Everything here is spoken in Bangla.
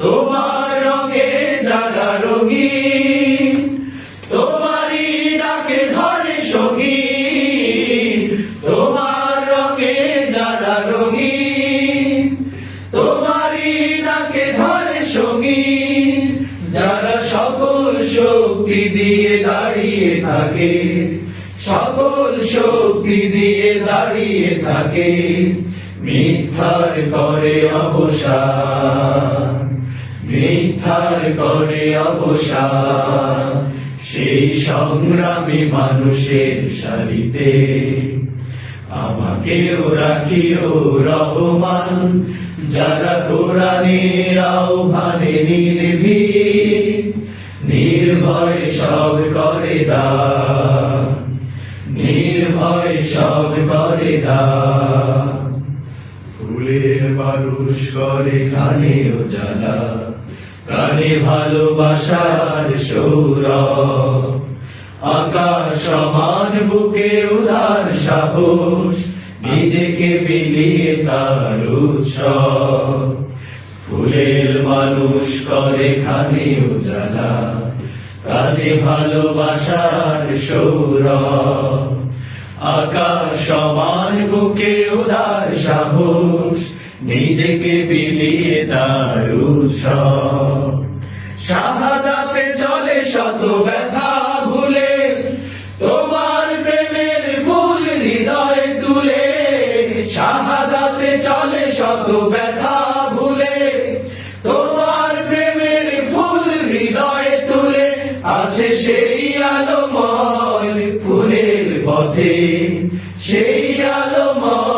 তোমার রঙে যারা রঙিন, তোমারই ডাকে ধরে সঙ্গী তোমার রঙে যারা রঙিন, তোমারই ডাকে ধরে সঙ্গী যারা সকল শক্তি দিয়ে দাঁড়িয়ে থাকে, সকল শক্তি দিয়ে দাঁড়িয়ে থাকে, মিথ্যার করে অবসান। করে অবসান। সেই সংগ্রামী মানুষের সারিতে আমাকেও রাখিও রহমান। যারা কোরআনের আহ্বানে নির্ভীক, নির্ভয় সব করে দান নির্ভয় সব করে দান ফুলের মানুষ করে খানেও জ্বালা। প্রাণে ভালোবাসার সৌর আকাশ সমান, বুকে উদার সাহস, নিজেকে বিলিয়ে তার ফুলের মানুষ করে খানে উজালা, প্রাণে ভালোবাসার সৌর আকাশ সমান, বুকে উদার সাহস নিজেকে বিলিয়ে উৎসব। শাহাদাতে চলে শত ব্যথা ভুলে, তোমার প্রেমের ফুল হৃদয় তুলে। শাহাদাতে চলে শত ব্যথা ভুলে, তোমার প্রেমের ফুল হৃদয় তুলে। আছে সেই আলোময় ফুলের পথে, সেই আলোময়